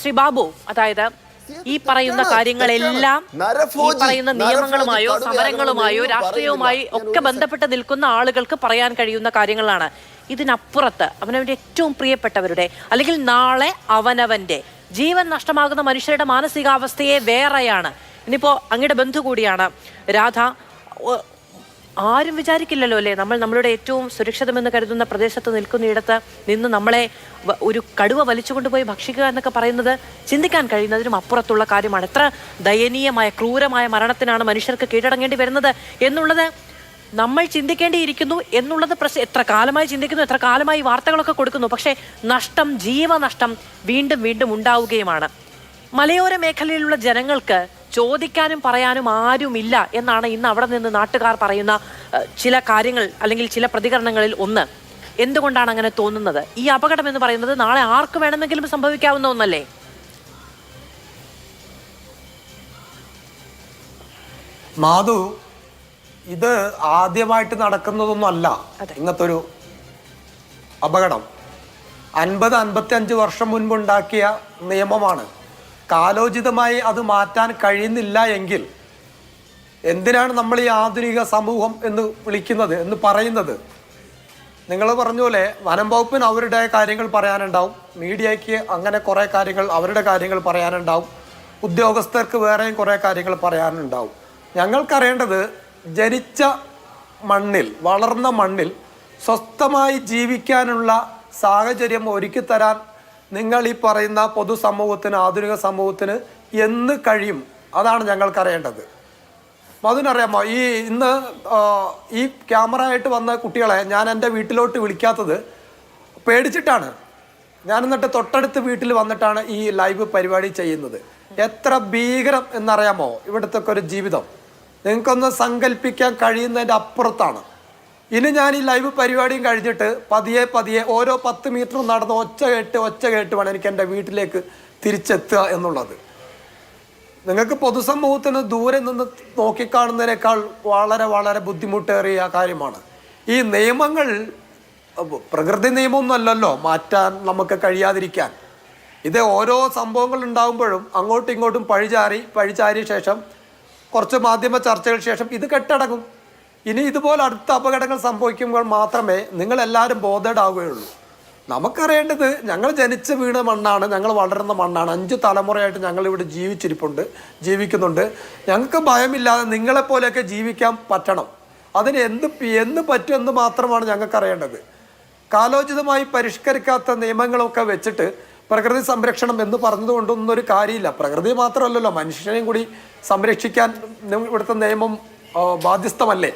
ശ്രീ ബാബു അതായത് ഈ പറയുന്ന കാര്യങ്ങളെല്ലാം ഈ പറയുന്ന നിയമങ്ങളുമായോ സമരങ്ങളുമായോ രാഷ്ട്രീയവുമായി ഒക്കെ ബന്ധപ്പെട്ട് നിൽക്കുന്ന ആളുകൾക്ക് പറയാൻ കഴിയുന്ന കാര്യങ്ങളാണ്. ഇതിനപ്പുറത്ത് അവനവന്റെ ഏറ്റവും പ്രിയപ്പെട്ടവരുടെ അല്ലെങ്കിൽ നാളെ അവനവന്റെ ജീവൻ നഷ്ടമാകുന്ന മനുഷ്യരുടെ മാനസികാവസ്ഥയെ വേറെയാണ്. ഇനിയിപ്പോൾ അങ്ങയുടെ ബന്ധു കൂടിയാണ് രാധ. ആരും വിചാരിക്കില്ലല്ലോ അല്ലേ? നമ്മൾ നമ്മളുടെ ഏറ്റവും സുരക്ഷിതമെന്ന് കരുതുന്ന പ്രദേശത്ത് നിൽക്കുന്നിടത്ത് നിന്ന് നമ്മളെ ഒരു കടുവ വലിച്ചുകൊണ്ടുപോയി ഭക്ഷിക്കുക എന്നൊക്കെ പറയുന്നത് ചിന്തിക്കാൻ കഴിയുന്നതിനും അപ്പുറത്തുള്ള കാര്യമാണ്. എത്ര ദയനീയമായ ക്രൂരമായ മരണത്തിനാണ് മനുഷ്യർക്ക് കീഴടങ്ങേണ്ടി വരുന്നത് എന്നുള്ളത് നമ്മൾ ചിന്തിക്കേണ്ടിയിരിക്കുന്നു എന്നുള്ളത് പ്രശ്നം എത്ര കാലമായി ചിന്തിക്കുന്നു എത്ര കാലമായി വാർത്തകളൊക്കെ കൊടുക്കുന്നു. പക്ഷേ നഷ്ടം ജീവനഷ്ടം വീണ്ടും വീണ്ടും ഉണ്ടാവുകയുമാണ്. മലയോര മേഖലയിലുള്ള ജനങ്ങൾക്ക് ചോദിക്കാനും പറയാനും ആരുമില്ല എന്നാണ് ഇന്ന് അവിടെ നിന്ന് നാട്ടുകാർ പറയുന്ന ചില കാര്യങ്ങൾ അല്ലെങ്കിൽ ചില പ്രതികരണങ്ങളിൽ ഒന്ന്. എന്തുകൊണ്ടാണ് അങ്ങനെ തോന്നുന്നത്? ഈ അപകടം എന്ന് പറയുന്നത് നാളെ ആർക്ക് വേണമെങ്കിലും സംഭവിക്കാവുന്ന ഒന്നല്ലേ? മാധു ഇത് ആദ്യമായിട്ട് നടക്കുന്നതൊന്നുമല്ല അല്ല ഇങ്ങനത്തെ ഒരു അപകടം. അൻപത് അൻപത്തി അഞ്ച് വർഷം മുൻപ് ഉണ്ടാക്കിയ നിയമമാണ്. കാലോചിതമായി അത് മാറ്റാൻ കഴിയുന്നില്ല എങ്കിൽ എന്തിനാണ് നമ്മൾ ഈ ആധുനിക സമൂഹം എന്ന് വിളിക്കുന്നത് എന്ന് പറയുന്നത്? നിങ്ങൾ പറഞ്ഞ പോലെ വനം വകുപ്പിന് അവരുടെ കാര്യങ്ങൾ പറയാനുണ്ടാവും. മീഡിയയ്ക്ക് അങ്ങനെ കുറേ കാര്യങ്ങൾ അവരുടെ കാര്യങ്ങൾ പറയാനുണ്ടാവും. ഉദ്യോഗസ്ഥർക്ക് വേറെയും കുറേ കാര്യങ്ങൾ പറയാനുണ്ടാവും. ഞങ്ങൾക്കറിയേണ്ടത് ജനിച്ച മണ്ണിൽ വളർന്ന മണ്ണിൽ സ്വസ്ഥമായി ജീവിക്കാനുള്ള സാഹചര്യം ഒരുക്കി തരാൻ നിങ്ങൾ ഈ പറയുന്ന പൊതുസമൂഹത്തിന് ആധുനിക സമൂഹത്തിന് എന്ന് കഴിയും. അതാണ് ഞങ്ങൾക്കറിയേണ്ടത്. അതിനറിയാമോ ഈ ഇന്ന് ഈ ക്യാമറ ആയിട്ട് വന്ന കുട്ടികളെ ഞാൻ എന്റെ വീട്ടിലോട്ട് വിളിക്കാത്തത് പേടിച്ചിട്ടാണ്. ഞാൻ എന്നിട്ട് തൊട്ടടുത്ത് വീട്ടിൽ വന്നിട്ടാണ് ഈ ലൈവ് പരിപാടി ചെയ്യുന്നത്. എത്ര ഭീകരം എന്നറിയാമോ ഇവിടുത്തെ ഒരു ജീവിതം? നിങ്ങൾക്കൊന്ന് സങ്കല്പിക്കാൻ കഴിയുന്നതിന്റെ അപ്പുറത്താണ്. ഇനി ഞാൻ ഈ ലൈവ് പരിപാടിയും കഴിഞ്ഞിട്ട് പതിയെ പതിയെ ഓരോ പത്ത് മീറ്റർ നടന്ന് ഒച്ച കേട്ട് ഒച്ച കേട്ട് വേണം എനിക്ക് എന്റെ വീട്ടിലേക്ക് തിരിച്ചെത്തുക എന്നുള്ളത്. നിങ്ങൾക്ക് പൊതുസമൂഹത്തിന് ദൂരെ നിന്ന് നോക്കിക്കാണുന്നതിനേക്കാൾ വളരെ വളരെ ബുദ്ധിമുട്ടേറിയ കാര്യമാണ്. ഈ നിയമങ്ങൾ പ്രകൃതി നിയമമൊന്നും അല്ലല്ലോ മാറ്റാൻ നമുക്ക് കഴിയാതിരിക്കാൻ. ഇത് ഓരോ സംഭവങ്ങൾ ഉണ്ടാകുമ്പോഴും അങ്ങോട്ടും ഇങ്ങോട്ടും പഴിചാറി പഴിചാരിയ ശേഷം കുറച്ച് മാധ്യമ ചർച്ചകൾ ശേഷം ഇത് കെട്ടടങ്ങും. ഇനി ഇതുപോലെ അടുത്ത അപകടങ്ങൾ സംഭവിക്കുമ്പോൾ മാത്രമേ നിങ്ങളെല്ലാവരും ബോധേഡാവുകയുള്ളൂ നമുക്കറിയേണ്ടത് ഞങ്ങൾ ജനിച്ച് വീണ മണ്ണാണ് ഞങ്ങൾ വളരുന്ന മണ്ണാണ്. അഞ്ച് തലമുറയായിട്ട് ഞങ്ങൾ ഇവിടെ ജീവിച്ചിരിപ്പുണ്ട് ജീവിക്കുന്നുണ്ട്. ഞങ്ങൾക്ക് ഭയമില്ലാതെ നിങ്ങളെപ്പോലെയൊക്കെ ജീവിക്കാൻ പറ്റണം. അതിന് എന്ത് എന്ന് പറ്റുമെന്ന് മാത്രമാണ് ഞങ്ങൾക്കറിയേണ്ടത്. കാലോചിതമായി പരിഷ്കരിക്കാത്ത നിയമങ്ങളൊക്കെ വെച്ചിട്ട് പ്രകൃതി സംരക്ഷണം എന്ന് പറഞ്ഞതുകൊണ്ടൊന്നും ഒരു കാര്യമില്ല. പ്രകൃതി മാത്രമല്ലല്ലോ മനുഷ്യനെയും കൂടി സംരക്ഷിക്കാൻ ഇവിടുത്തെ നിയമം ബാധ്യസ്ഥമല്ലേ?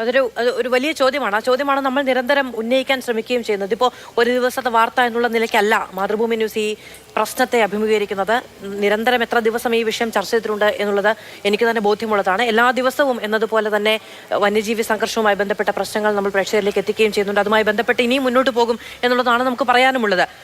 അതൊരു അത് ഒരു വലിയ ചോദ്യമാണ്. ആ ചോദ്യമാണ് നമ്മൾ നിരന്തരം ഉന്നയിക്കാൻ ശ്രമിക്കുകയും ചെയ്യുന്നത്. ഇപ്പോൾ ഒരു ദിവസത്തെ വാർത്ത എന്നുള്ള നിലയ്ക്കല്ല മാതൃഭൂമി ന്യൂസ് ഈ പ്രശ്നത്തെ അഭിമുഖീകരിക്കുന്നത്. നിരന്തരം എത്ര ദിവസം ഈ വിഷയം ചർച്ച ചെയ്തിട്ടുണ്ട് എന്നുള്ളത് എനിക്ക് തന്നെ ബോധ്യമുള്ളതാണ്. എല്ലാ ദിവസവും എന്നതുപോലെ തന്നെ വന്യജീവി സംഘർഷവുമായി ബന്ധപ്പെട്ട പ്രശ്നങ്ങൾ നമ്മൾ പ്രേക്ഷകരിലേക്ക് എത്തിക്കുകയും ചെയ്യുന്നുണ്ട്. അതുമായി ബന്ധപ്പെട്ട് ഇനിയും മുന്നോട്ട് പോകും എന്നുള്ളതാണ് നമുക്ക് പറയാനുമുള്ളത്.